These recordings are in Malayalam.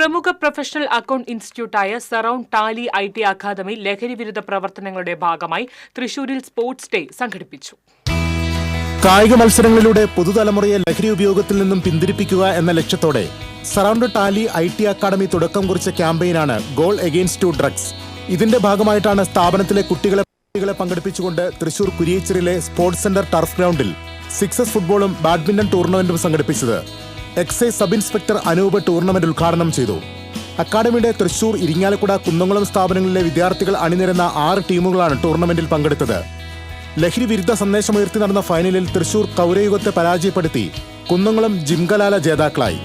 പ്രമുഖ professional account ഇൻസ്റ്റിറ്റ്യൂട്ടായ surround Tally I T academy ലഹരിവിരുദ്ധ പ്രവർത്തനങ്ങളുടെ ഭാഗമായി തൃശൂരിൽ സ്പോർട്സ് ഡേ സംഘടിപ്പിച്ചു. കായിക മത്സരങ്ങളിലൂടെ പുതുതലമുറയെ ലഹരി ഉപയോഗത്തിൽ നിന്നും പിന്തിരിപ്പിക്കുക എന്ന ലക്ഷ്യത്തോടെ surround tally I T academy തുടക്കം കുറിച്ച ക്യാമ്പയിനാണ് ഗോൾ എഗെയിൻസ്റ്റ് ടു ഡ്രഗ്സ്. ഇതിന്റെ ഭാഗമായിട്ടാണ് സ്ഥാപനത്തിലെ കുട്ടികളെ കുട്ടികളെ പങ്കെടുപ്പിച്ചുകൊണ്ട് തൃശൂർ കുരിയച്ചിറിലെ സ്പോർട്സ് സെന്റർ ടർഫ് ഗ്രൗണ്ടിൽ സിക്സസ് ഫുട്ബോളും ബാഡ്മിന്റൺ ടൂർണമെന്റും സംഘടിപ്പിച്ചത്. Excise sub inspector Anoop tournament ഉദ്ഘാടനം ചെയ്തു. അക്കാദമിയുടെ തൃശൂർ ഇരിങ്ങാലക്കുട കുന്നംകുളം സ്ഥാപനങ്ങളിലെ വിദ്യാർത്ഥികൾ അണിനിരന്ന ആറ് ടീമുകളാണ് ടൂർണമെന്റിൽ പങ്കെടുത്തത്. ലഹരി വിരുദ്ധ സന്ദേശമുയർത്തി നടന്ന ഫൈനലിൽ തൃശൂർ കൗരയുഗത്തെ പരാജയപ്പെടുത്തി കുന്നംകുളം ജിംഗലാല ജേതാക്കളായി.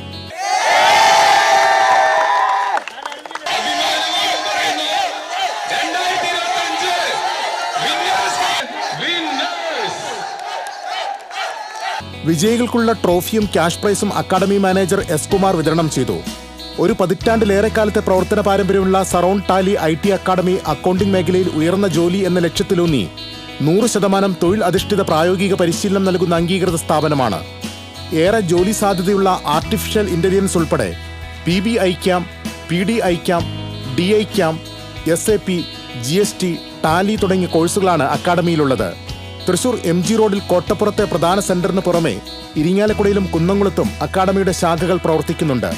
വിജയികൾക്കുള്ള ട്രോഫിയും ക്യാഷ് പ്രൈസും അക്കാദമി മാനേജർ എസ് കുമാർ വിതരണം ചെയ്തു. ഒരു പതിറ്റാണ്ടിലേറെക്കാലത്തെ പ്രവർത്തന പാരമ്പര്യമുള്ള surround Tally I T academy accounting മേഖലയിൽ ഉയർന്ന ജോലി എന്ന ലക്ഷ്യത്തിലൂന്നി. നൂറ് ശതമാനം തൊഴിൽ അധിഷ്ഠിത പ്രായോഗിക പരിശീലനം നൽകുന്ന അംഗീകൃത സ്ഥാപനമാണ്. ഏറെ ജോലി സാധ്യതയുള്ള ആർട്ടിഫിഷ്യൽ ഇന്റലിജൻസ് ഉൾപ്പെടെ P B I cam P D I cam D I cam S A P G S T Tally തുടങ്ങിയ കോഴ്സുകളാണ് അക്കാദമിയിലുള്ളത്. തൃശൂർ എം ജി റോഡിൽ കോട്ടപ്പുറത്തെ പ്രധാന സെന്ററിന് പുറമെ ഇരിങ്ങാലക്കുടയിലും കുന്നംകുളത്തും അക്കാദമിയുടെ ശാഖകൾ പ്രവർത്തിക്കുന്നുണ്ട്.